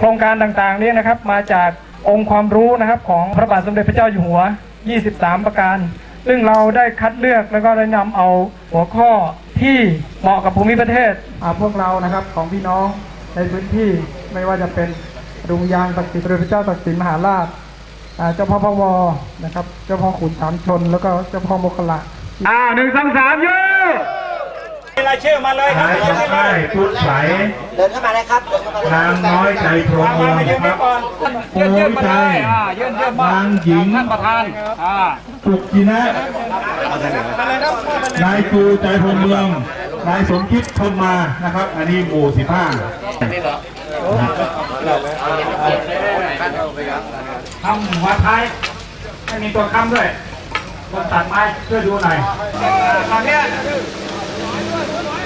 โครงการต่างๆนี้นะครับ มาจากองค์ความรู้นะครับของพระบาทสมเด็จพระเจ้าอยู่หัว 23 ประการ ซึ่งเราได้คัดเลือกแล้วก็ได้นำเอาหัวข้อที่เหมาะกับภูมิประเทศอ่าพวกเรานะครับของพี่น้องในพื้นที่ไม่ว่าจะเป็นรุงยางศักดิ์สิทธิ์พระเจ้าศักดิ์สิทธิ์มหาราชอ่าเจ้าพ่อพวนะครับ เจ้าพ่อขุนสามชน แล้วก็เจ้าพ่อโมคคละอ่าหนึ่งสองสามยืนมี รายชื่อมาเลยครับนายจะได้พุทธใสเดินเข้ามาเลยครับเดินเข้ามาเลยนางน้อยใจพรหมมาเมืองมายืนคไว้รับก่อนโอ้ยใจยื่นเยื่นมานางหญิงท่านประธานอ่าสุกินะนายปูใจพรหมเมืองนายสมคิดพรหมมานะครับ อันนี้หมู่สิบห้าทำหัวท้ายไม่มีตัวค้ำด้วยคนตัดไม้ช่วยดูหน่อยตอน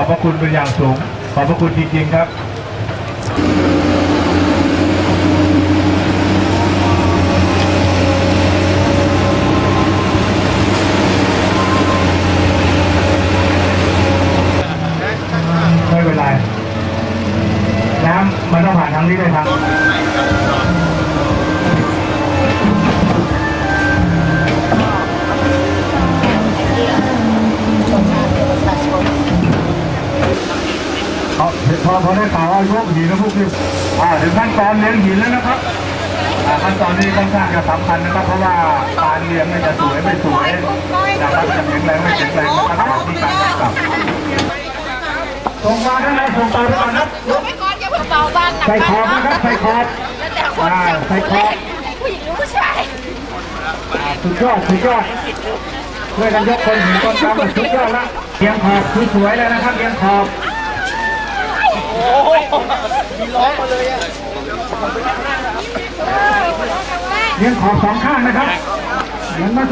อบพระคุณเป็นอย่างสูง ขอบพระคุณจริงๆครับไม่เป็นไรน้ำมันต้องผ่านทางนี้เลยครับ พอเขาได้ข่าวว่ายกหินแล้วพวกนี้อ่าถึงขั้นตอนเลี้ยงหินแล้วนะครับอ่าขั้นตอนนี้ค่อนข้างจะสำคัญนะครับ เพราะว่าการเลี้ยงเนี่ยจะสวยไม่สวยนะครับจะแข็งแรงไม่แข็งแรงนะครับที่การกำกับส่งมาข้างในส่งต่อไปก่อนนะไม่ก่อนอย่าเพิ่งเบาบ้านหนักใส่ขอบนะครับใส่ขอบแล้วแต่คนอ่าใส่ขอบผู้หญิงหรือผู้ชายสุดยอดสุดยอดช่วยกันยกคนหินก้อนกำสุดยอดละเลี้ยงขอบสวยๆเลยนะครับเลี้ยงขอบเลี้ ยงขอบสองข้างนะครับเหมือนเมื่อสัก